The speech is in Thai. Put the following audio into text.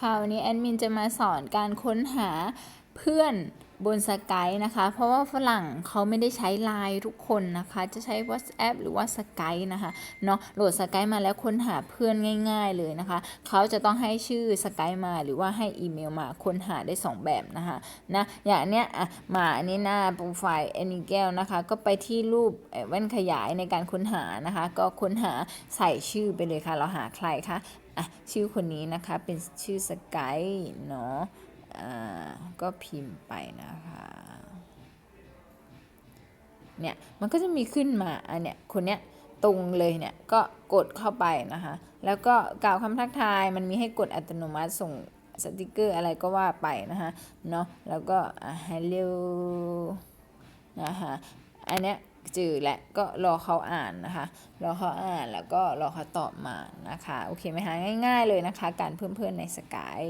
ค่ะวันนี้แอดมินจะมาสอนการค้นหา เพื่อนบนสกายนะคะ เพราะว่าฝรั่งเขาไม่ได้ใช้ไลน์ทุกคนนะคะ จะใช้ WhatsApp หรือว่าสกายนะคะเนาะโหลดสกายมาแล้วค้นหาเพื่อนง่าย ๆเลยนะคะ เขาจะต้องให้ชื่อสกายมาหรือว่าให้อีเมลมาค้นหาได้ 2 แบบนะคะนะอย่างเนี้ยอะมาอันนี้หน้าโปรไฟล์แอนนี่แก้วนะคะ ก็ไปที่รูปเอ่อแว่นขยายในการค้นหานะคะ ก็ค้นหาใส่ชื่อไปเลยค่ะ เราหาใครคะอะชื่อคนนี้นะคะเป็นชื่อสกายเนาะอ่า ก็พิมพ์ไปนะคะ เนี่ยมันก็จะมีขึ้นมาอันเนี้ยคนเนี้ยตรงเลยเนี่ยก็กดเข้าไปนะคะ แล้วก็กล่าวคำทักทายมันมีให้กดอัตโนมัติส่งสติกเกอร์อะไรก็ว่าไปนะคะเนาะแล้วก็อะ hello นะคะอันเนี้ยจือและก็รอเขาอ่านนะคะ รอเขาอ่านแล้วก็รอเขาตอบมานะคะ โอเคไหมคะง่าย ๆเลยนะคะ การเพิ่มเพื่อนในสกาย